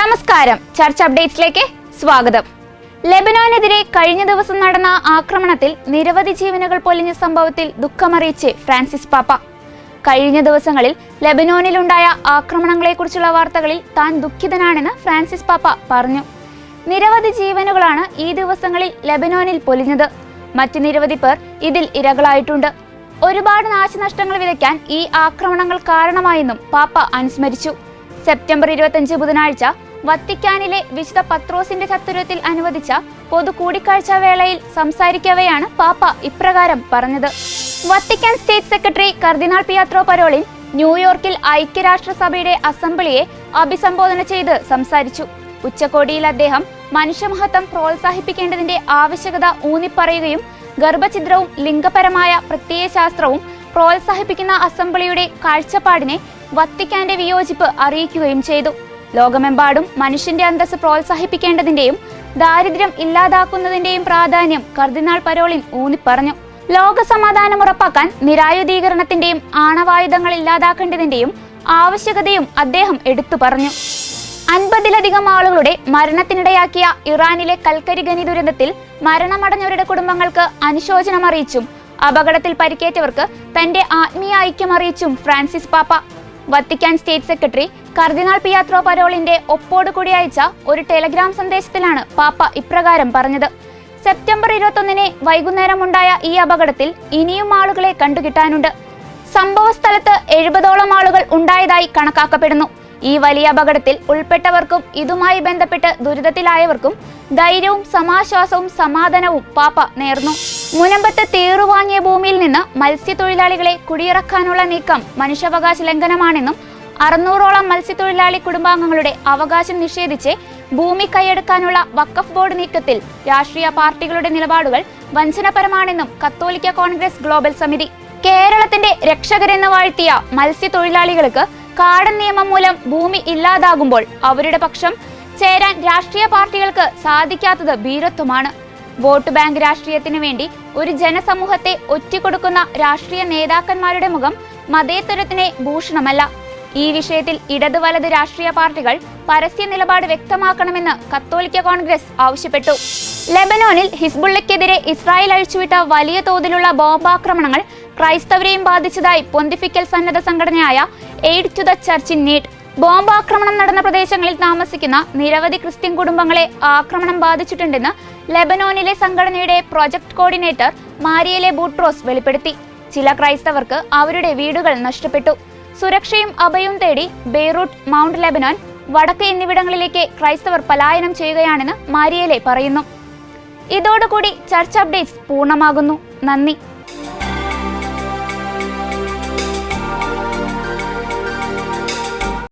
നമസ്കാരം. ചർച്ച അപ്ഡേറ്റ്സിലേക്ക് സ്വാഗതം. ലെബനോനെതിരെ കഴിഞ്ഞ ദിവസം നടന്ന ആക്രമണത്തിൽ നിരവധി ജീവനുകൾ പൊലിഞ്ഞ സംഭവത്തിൽ ദുഃഖമറിയിച്ച് ഫ്രാൻസിസ് പാപ്പ. കഴിഞ്ഞ ദിവസങ്ങളിൽ ലെബനോനിലുണ്ടായ ആക്രമണങ്ങളെക്കുറിച്ചുള്ള വാർത്തകളിൽ താൻ ദുഃഖിതനാണെന്ന് ഫ്രാൻസിസ് പാപ്പ പറഞ്ഞു. നിരവധി ജീവനുകളാണ് ഈ ദിവസങ്ങളിൽ ലെബനോനിൽ പൊലിഞ്ഞത്. മറ്റ് നിരവധി പേർ ഇതിൽ ഇരകളായിട്ടുണ്ട്. ഒരുപാട് നാശനഷ്ടങ്ങൾ വിതയ്ക്കാൻ ഈ ആക്രമണങ്ങൾ കാരണമായെന്നും പാപ്പ അനുസ്മരിച്ചു. സെപ്റ്റംബർ ഇരുപത്തഞ്ച് ബുധനാഴ്ച വത്തിക്കാനിലെ വിശുദ്ധ പത്രോസിന്റെ ചത്തുരത്തിൽ അനുവദിച്ച പൊതു കൂടിക്കാഴ്ച വേളയിൽ സംസാരിക്കവെയാണ് പാപ്പ ഇപ്രകാരം പറഞ്ഞത്. വത്തിക്കാൻ സ്റ്റേറ്റ് സെക്രട്ടറി കർദിനാൾ പിയാത്രോ പരോളിൻ ന്യൂയോർക്കിൽ ഐക്യരാഷ്ട്രസഭയുടെ അസംബ്ലിയെ അഭിസംബോധന ചെയ്ത് സംസാരിച്ചു. ഉച്ചകോടിയിൽ അദ്ദേഹം മനുഷ്യമഹത്വം പ്രോത്സാഹിപ്പിക്കേണ്ടതിന്റെ ആവശ്യകത ഊന്നിപ്പറയുകയും ഗർഭഛിദ്രവും ലിംഗപരമായ പ്രത്യയശാസ്ത്രവും പ്രോത്സാഹിപ്പിക്കുന്ന അസംബ്ലിയുടെ കാഴ്ചപ്പാടിനെ വത്തിക്കാന്റെ വിയോജിപ്പ് അറിയിക്കുകയും ചെയ്തു. ലോകമെമ്പാടും മനുഷ്യന്റെ അന്തസ്സ് പ്രോത്സാഹിപ്പിക്കേണ്ടതിന്റെയും ദാരിദ്ര്യം ഇല്ലാതാക്കുന്നതിന്റെയും പ്രാധാന്യം കർദിനാൾ പരോളിൻ ഊന്നിപ്പറഞ്ഞു. ലോക സമാധാനം ഉറപ്പാക്കാൻ നിരായുധീകരണത്തിന്റെയും ആണവായുധങ്ങൾ ഇല്ലാതാക്കേണ്ടതിന്റെയും ആവശ്യകതയും അദ്ദേഹം എടുത്തു പറഞ്ഞു. അൻപതിലധികം ആളുകളുടെ മരണത്തിനിടയാക്കിയ ഇറാനിലെ കൽക്കരി ഖനി ദുരന്തത്തിൽ മരണമടഞ്ഞവരുടെ കുടുംബങ്ങൾക്ക് അനുശോചനം അറിയിച്ചും അപകടത്തിൽ പരിക്കേറ്റവർക്ക് തന്റെ ആത്മീയ ഐക്യം അറിയിച്ചും ഫ്രാൻസിസ് പാപ്പ വത്തിക്കാൻ സ്റ്റേറ്റ് സെക്രട്ടറി കർദിനാൾ പിയാത്രോ പരോളിന്റെ ഒപ്പോടുകൂടി അയച്ച ഒരു ടെലഗ്രാം സന്ദേശത്തിലാണ് പാപ്പ ഇപ്രകാരം പറഞ്ഞത്. സെപ്റ്റംബർ ഇരുപത്തൊന്നിന് വൈകുന്നേരം ഉണ്ടായ ഈ അപകടത്തിൽ ഇനിയും ആളുകളെ കണ്ടുകിട്ടാനുണ്ട്. സംഭവ സ്ഥലത്ത് എഴുപതോളം ആളുകൾ ഉണ്ടായതായി കണക്കാക്കപ്പെടുന്നു. ഈ വലിയ അപകടത്തിൽ ഉൾപ്പെട്ടവർക്കും ഇതുമായി ബന്ധപ്പെട്ട് ദുരിതത്തിലായവർക്കും ധൈര്യവും സമാശ്വാസവും സമാധാനവും പാപ്പ നേർന്നു. മുനമ്പത്ത് തേറുവാങ്ങിയ ഭൂമിയിൽ നിന്ന് മത്സ്യത്തൊഴിലാളികളെ കുടിയിറക്കാനുള്ള നീക്കം മനുഷ്യാവകാശ ലംഘനമാണെന്നും അറുന്നൂറോളം മത്സ്യത്തൊഴിലാളി കുടുംബാംഗങ്ങളുടെ അവകാശം നിഷേധിച്ച് ഭൂമി കൈയെടുക്കാനുള്ള വക്കഫ് ബോർഡ് നീക്കത്തിൽ രാഷ്ട്രീയ പാർട്ടികളുടെ നിലപാടുകൾ വഞ്ചനപരമാണെന്നും കത്തോലിക്ക കോൺഗ്രസ് ഗ്ലോബൽ സമിതി. കേരളത്തിന്റെ രക്ഷകരെന്ന് വാഴ്ത്തിയ മത്സ്യത്തൊഴിലാളികൾക്ക് കാടൻ നിയമം മൂലം ഭൂമി ഇല്ലാതാകുമ്പോൾ അവരുടെ പക്ഷം ചേരാൻ രാഷ്ട്രീയ പാർട്ടികൾക്ക് സാധിക്കാത്തത് ഭീരത്വമാണ്. വോട്ട് ബാങ്ക് രാഷ്ട്രീയത്തിന് വേണ്ടി ഒരു ജനസമൂഹത്തെ ഒറ്റിക്കൊടുക്കുന്ന രാഷ്ട്രീയ നേതാക്കന്മാരുടെ മുഖം മതേതരത്തിനെ ഭൂഷണമല്ല. ഈ വിഷയത്തിൽ ഇടതു വലത് രാഷ്ട്രീയ പാർട്ടികൾ പരസ്യ നിലപാട് വ്യക്തമാക്കണമെന്ന് കത്തോലിക്ക കോൺഗ്രസ് ആവശ്യപ്പെട്ടു. ലെബനോനിൽ ഹിസ്ബുള്ളയ്ക്കെതിരെ ഇസ്രായേൽ അഴിച്ചുവിട്ട വലിയ തോതിലുള്ള ബോംബാക്രമണങ്ങൾ ക്രൈസ്തവരെയും ബാധിച്ചതായി പൊന്തിഫിക്കൽ സന്നദ്ധ സംഘടനയായ aid to the church in need. ബോംബാക്രമണം നടന്ന പ്രദേശങ്ങളിൽ താമസിക്കുന്ന നിരവധി ക്രിസ്ത്യൻ കുടുംബങ്ങളെ ആക്രമണം ബാധിച്ചിട്ടുണ്ടെന്ന് ലെബനോനിലെ സംഘടനയുടെ പ്രൊജക്ട് കോർഡിനേറ്റർ മാരിയലെ ബൂട്രോസ് വെളിപ്പെടുത്തി. ചില ക്രൈസ്തവർക്ക് അവരുടെ വീടുകൾ നഷ്ടപ്പെട്ടു. സുരക്ഷയും അഭയവും തേടി ബെയ്റൂട്ട് മൗണ്ട് ലെബനോൻ വടക്ക് എന്നിവിടങ്ങളിലേക്ക് ക്രൈസ്തവർ പലായനം ചെയ്യുകയാണെന്ന് മാരിയലെ പറയുന്നു. ഇതോടുകൂടി ചർച്ച് അപ്ഡേറ്റ്സ് പൂർണമാകുന്നു. നന്ദി.